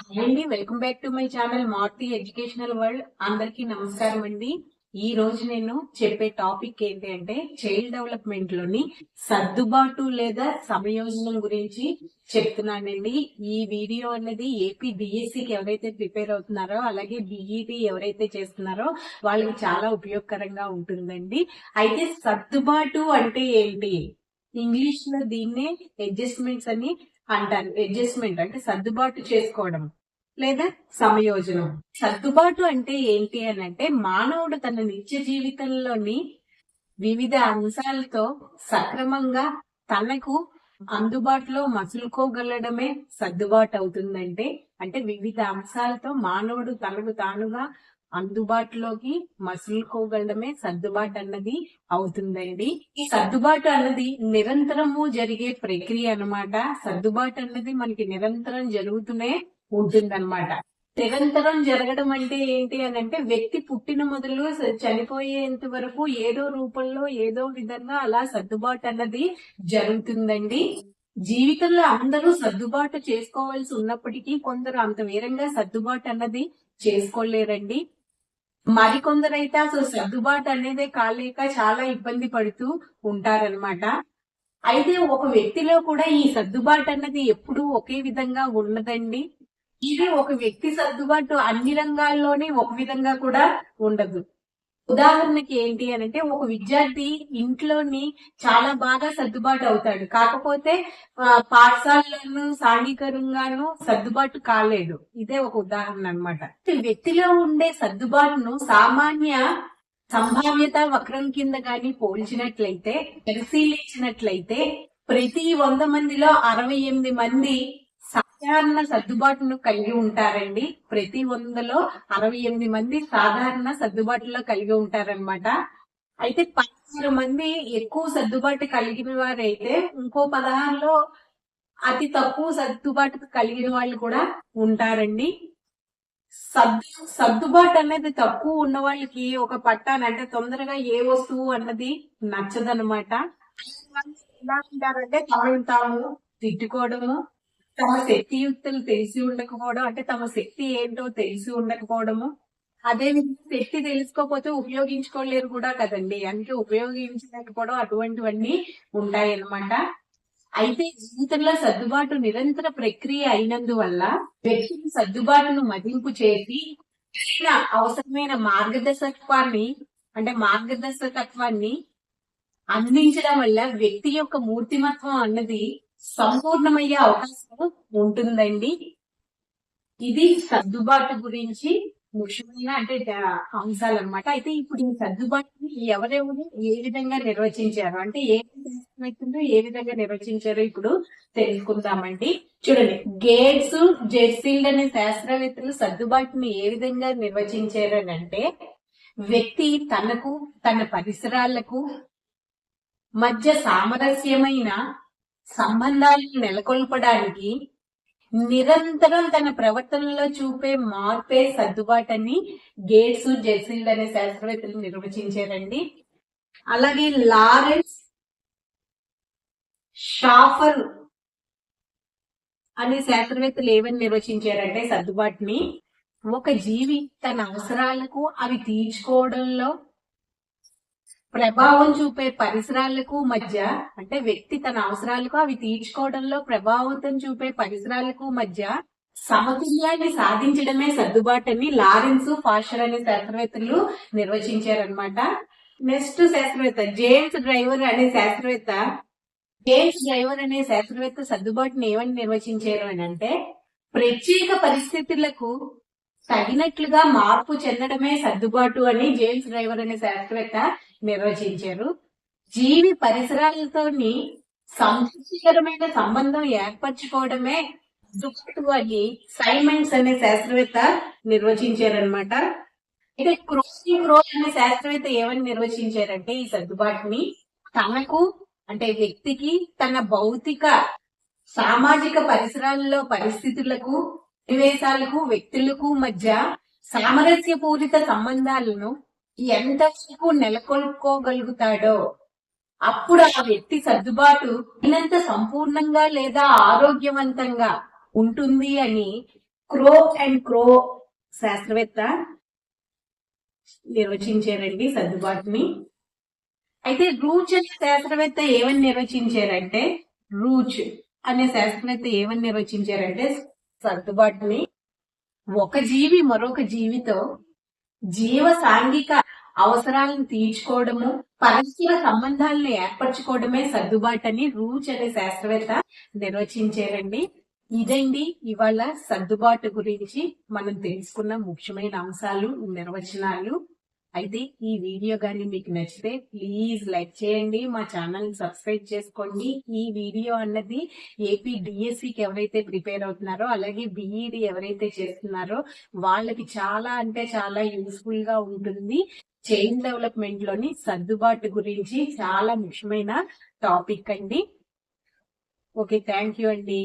Hi అండి welcome back to my channel Marthi educational world. అందరికీ నమస్కారం అండి. ఈ రోజు నేను చెప్పే టాపిక్ ఏంటి అంటే చైల్డ్ డెవలప్మెంట్లోని సర్దుబాటు లేదా సమయోజనం గురించి చెప్తున్నానండి. ఈ వీడియో అనేది ఏపీ డిఎస్సికి ఎవరైతే ప్రిపేర్ అవుతున్నారో అలాగే బిఈటి ఎవరైతే చేస్తున్నారో వాళ్ళకి చాలా ఉపయోగకరంగా ఉంటుందండి. అయితే సర్దుబాటు అంటే ఏంటి? ఇంగ్లీష్లో దీన్నే అడ్జస్ట్మెంట్స్ అని అంటారు. అడ్జస్ట్మెంట్ అంటే సర్దుబాటు చేసుకోవడం లేదా సమయోజనం. సర్దుబాటు అంటే ఏంటి అని అంటే మానవుడు తన నిత్య జీవితంలోని వివిధ అంశాలతో సక్రమంగా తనకు అందుబాటులో మసులుకోగలడమే సర్దుబాటు అవుతుందంటే అంటే వివిధ అంశాలతో మానవుడు తనకు తానుగా అందుబాటులోకి మసులుకోగలడమే సర్దుబాటు అన్నది అవుతుందండి. ఈ సర్దుబాటు అన్నది నిరంతరము జరిగే ప్రక్రియ అన్నమాట. సర్దుబాటు అన్నది మనకి నిరంతరం జరుగుతూనే ఉంటుందన్నమాట. నిరంతరం జరగడం అంటే ఏంటి అని అంటే వ్యక్తి పుట్టిన మొదలు చనిపోయేంత వరకు ఏదో రూపంలో ఏదో విధంగా అలా సర్దుబాటు అన్నది జరుగుతుందండి. జీవితంలో అందరూ సర్దుబాటు చేసుకోవాల్సి ఉన్నప్పటికీ కొందరు అంత వేరంగా సర్దుబాటు అన్నది చేసుకోలేరండి. మరికొందరైతే అసలు సర్దుబాటు అనేదే కాలేక చాలా ఇబ్బంది పడుతూ ఉంటారనమాట అయితే ఒక వ్యక్తిలో కూడా ఈ సర్దుబాటు అన్నది ఎప్పుడూ ఒకే విధంగా ఉండదండి. ఇది ఒక వ్యక్తి సర్దుబాటు అన్ని రంగాల్లోనే ఒక విధంగా కూడా ఉండదు. ఉదాహరణకి ఏంటి అని అంటే ఒక విద్యార్థి ఇంట్లోని చాలా బాగా సర్దుబాటు అవుతాడు. కాకపోతే ఆ, పాఠశాలలోను సాంఘికంగాను సర్దుబాటు కాలేడు ఇదే ఒక ఉదాహరణ అనమాట వ్యక్తిలో ఉండే సర్దుబాటును సామాన్య సంభావ్యత వక్రం కింద గాని పోల్చినట్లయితే పరిశీలించినట్లయితే ప్రతి వంద మందిలో అరవై ఎనిమిది మంది సాధారణ సర్దుబాటును కలిగి ఉంటారండి. ప్రతి వందలో అరవై ఎనిమిది మంది సాధారణ సర్దుబాటులో కలిగి ఉంటారన్నమాట. అయితే పదహారు మంది ఎక్కువ సర్దుబాటు కలిగిన వారైతే ఇంకో పదహారులో అతి తక్కువ సర్దుబాటు కలిగిన వాళ్ళు కూడా ఉంటారండి. సర్దు సర్దుబాటు అనేది తక్కువ ఉన్న వాళ్ళకి ఒక పట్టాన అంటే తొందరగా ఏ వస్తువు అన్నది నచ్చదనమాట ఎలా ఉంటారంటే తాము తాము తిట్టుకోవడము తమ శక్తియుక్తులు తెలిసి ఉండకపోవడం అంటే తమ శక్తి ఏంటో తెలిసి ఉండకపోవడము అదే విధంగా శక్తి తెలుసుకోకపోతే ఉపయోగించుకోలేరు కూడా కదండి. అంటే ఉపయోగించలేకపోవడం అటువంటివన్నీ ఉంటాయి అన్నమాట అయితే జీవితంలో సర్దుబాటు నిరంతర ప్రక్రియ అయినందువల్ల వ్యక్తులు సర్దుబాటును మదింపు చేసి అవసరమైన మార్గదర్శకత్వాన్ని అంటే మార్గదర్శకత్వాన్ని అందించడం వల్ల వ్యక్తి యొక్క మూర్తిమత్వం అన్నది సంపూర్ణమయ్యే అవకాశం ఉంటుందండి. ఇది సర్దుబాటు గురించి ముఖ్యమైన అంటే అంశాలు అనమాట అయితే ఇప్పుడు ఈ సర్దుబాటుని ఎవరెవరు ఏ విధంగా నిర్వచించారు? అంటే ఏ శాస్త్రవేత్తలు ఏ విధంగా నిర్వచించారో ఇప్పుడు తెలుసుకుందామండి. చూడండి. గేట్స్ జెర్సీల్డ్ అనే శాస్త్రవేత్తలు సర్దుబాటుని ఏ విధంగా నిర్వచించారు అని అంటే వ్యక్తి తనకు తన పరిసరాలకు మధ్య సామరస్యమైన సంబంధాలను నెలకొల్పడానికి నిరంతరం తన ప్రవర్తనలో చూపే మార్పే సర్దుబాటని గేట్స్ జెసిల్డ్ అనే శాస్త్రవేత్తలు నిర్వచించారండి. అలాగే లారెన్స్ షాఫర్ అనే శాస్త్రవేత్తలు ఏమని నిర్వచించారంటే సర్దుబాటుని ఒక జీవి తన అవసరాలకు అవి తీర్చుకోవడంలో ప్రభావం చూపే పరిసరాలకు మధ్య అంటే వ్యక్తి తన అవసరాలకు అవి తీర్చుకోవడంలో ప్రభావితం చూపే పరిసరాలకు మధ్య సమతుల్యాన్ని సాధించడమే సర్దుబాటని లారెన్స్ ఫాషర్ అనే శాస్త్రవేత్తలు నిర్వచించారనమాట నెక్స్ట్ శాస్త్రవేత్త జేమ్స్ డ్రైవర్ అనే శాస్త్రవేత్త జేమ్స్ డ్రైవర్ అనే శాస్త్రవేత్త సర్దుబాటుని ఏమని నిర్వచించారు అని అంటే ప్రత్యేక పరిస్థితులకు తగినట్లుగా మార్పు చెందడమే సర్దుబాటు అని జేమ్స్ డ్రైవర్ అనే శాస్త్రవేత్త నిర్వచించారు. జీవి పరిసరాలతోని సంతృప్తికరమైన సంబంధం ఏర్పరచుకోవడమే సర్దుబాటు అని సైమండ్స్ అనే శాస్త్రవేత్త నిర్వచించారనమాట అయితే క్రోసి క్రో అనే శాస్త్రవేత్త ఏమని నిర్వచించారంటే ఈ సర్దుబాటుని తనకు అంటే వ్యక్తికి తన భౌతిక సామాజిక పరిసరాల్లో పరిస్థితులకు నివేశాలకు వ్యక్తులకు మధ్య సామరస్యపూరిత సంబంధాలను ఎంతవరకు నెలకొల్పుకోగలుగుతాడో. అప్పుడు ఆ వ్యక్తి సర్దుబాటు అయినంత సంపూర్ణంగా లేదా ఆరోగ్యవంతంగా ఉంటుంది అని క్రో అండ్ క్రో శాస్త్రవేత్త నిర్వచించారండి సర్దుబాటుని. అయితే రూచ్ అనే శాస్త్రవేత్త ఏమని నిర్వచించారంటే రూచ్ అనే శాస్త్రవేత్త ఏమని నిర్వచించారంటే సర్దుబాటుని ఒక జీవి మరొక జీవితో జీవ సాంఘిక అవసరాలను తీర్చుకోవడము పరస్పర సంబంధాలను ఏర్పరచుకోవడమే సర్దుబాటు అని రూచ్ అనే శాస్త్రవేత్త నిర్వచించారండి. ఇదండి ఇవాళ సర్దుబాటు గురించి మనం తెలుసుకున్న ముఖ్యమైన అంశాలు నిర్వచనాలు. అయితే ఈ వీడియో కానీ మీకు నచ్చితే ప్లీజ్ లైక్ చేయండి మా ఛానల్ సబ్స్క్రైబ్ చేసుకోండి. ఈ వీడియో అన్నది ఏపీ డిఎస్సికి ఎవరైతే ప్రిపేర్ అవుతున్నారో అలాగే బిఈడి ఎవరైతే చేస్తున్నారో వాళ్ళకి చాలా అంటే చాలా యూస్ఫుల్గా ఉంటుంది. చైన్ డెవలప్మెంట్లోని సర్దుబాటు గురించి చాలా ముఖ్యమైన టాపిక్ అండి. ఓకే థ్యాంక్ యూ అండి.